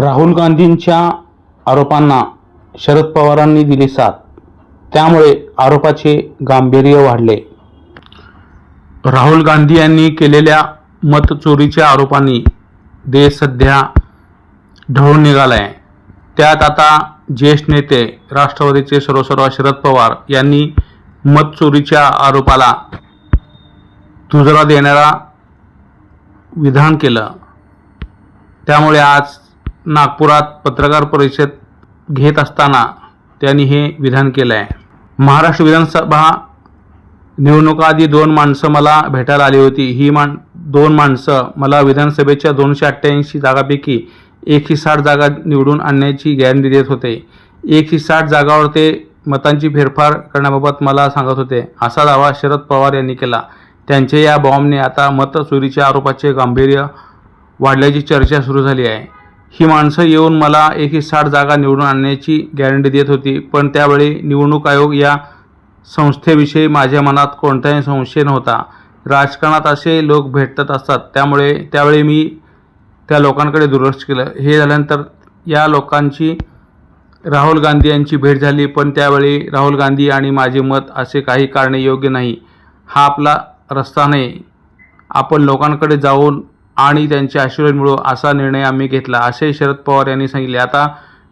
राहुल गांधींच्या आरोपांना शरद पवारांनी दिली साथ. त्यामुळे आरोपाचे गांभीर्य वाढले. राहुल गांधी यांनी केलेल्या मतचोरीच्या आरोपांनी देश सध्या ढळून निघालाय. त्यात आता ज्येष्ठ नेते राष्ट्रवादीचे सर्वसर्वा शरद पवार यांनी मतचोरीच्या आरोपाला तुजरा देणारा विधान केलं. त्यामुळे आज नागपुरात पत्रकार परिषद घेत असताना त्यांनी हे विधान केलं आहे महाराष्ट्र विधानसभा निवडणुकाआधी दोन माणसं मला भेटायला आली होती. ही मान दोन माणसं मला विधानसभेच्या दोनशे अठ्ठ्याऐंशी जागापैकी एकशे साठ जागा निवडून आणण्याची गॅरंटी देत होते. एकशे साठ जागावर ते मतांची फेरफार करण्याबाबत मला सांगत होते. असा दावा शरद पवार यांनी केला. त्यांच्या या बॉम्बने आता मतचोरीच्या आरोपाचे गांभीर्य वाढल्याची चर्चा सुरू झाली आहे. ही माणसं येऊन मला एकशे साठ जागा निवडून आणण्याची गॅरंटी देत होती. पण त्यावेळी निवडणूक आयोग या संस्थेविषयी माझ्या मनात कोणताही संशय नव्हता. राजकारणात असे लोक भेटत असतात. त्यामुळे त्यावेळी मी त्या लोकांकडे दुर्लक्ष केलं. हे झाल्यानंतर या लोकांची राहुल गांधी यांची भेट झाली. पण त्यावेळी राहुल गांधी आणि माझे मत असे काही कारणे योग्य नाही. हा आपला रस्ता नाही. आपण लोकांकडे जाऊन आणि त्यांचे आशीर्वादमुळं असा निर्णय आम्ही घेतला. असे शरद पवार यांनी सांगितले. आता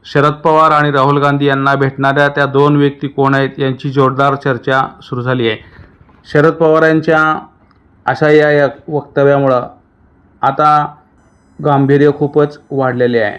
शरद पवार आणि राहुल गांधी यांना भेटणाऱ्या त्या दोन व्यक्ती कोण आहेत यांची जोरदार चर्चा सुरू झाली आहे. शरद पवार यांच्या अशा या या वक्तव्यामुळं आता गांभीर्य खूपच वाढलेले आहे.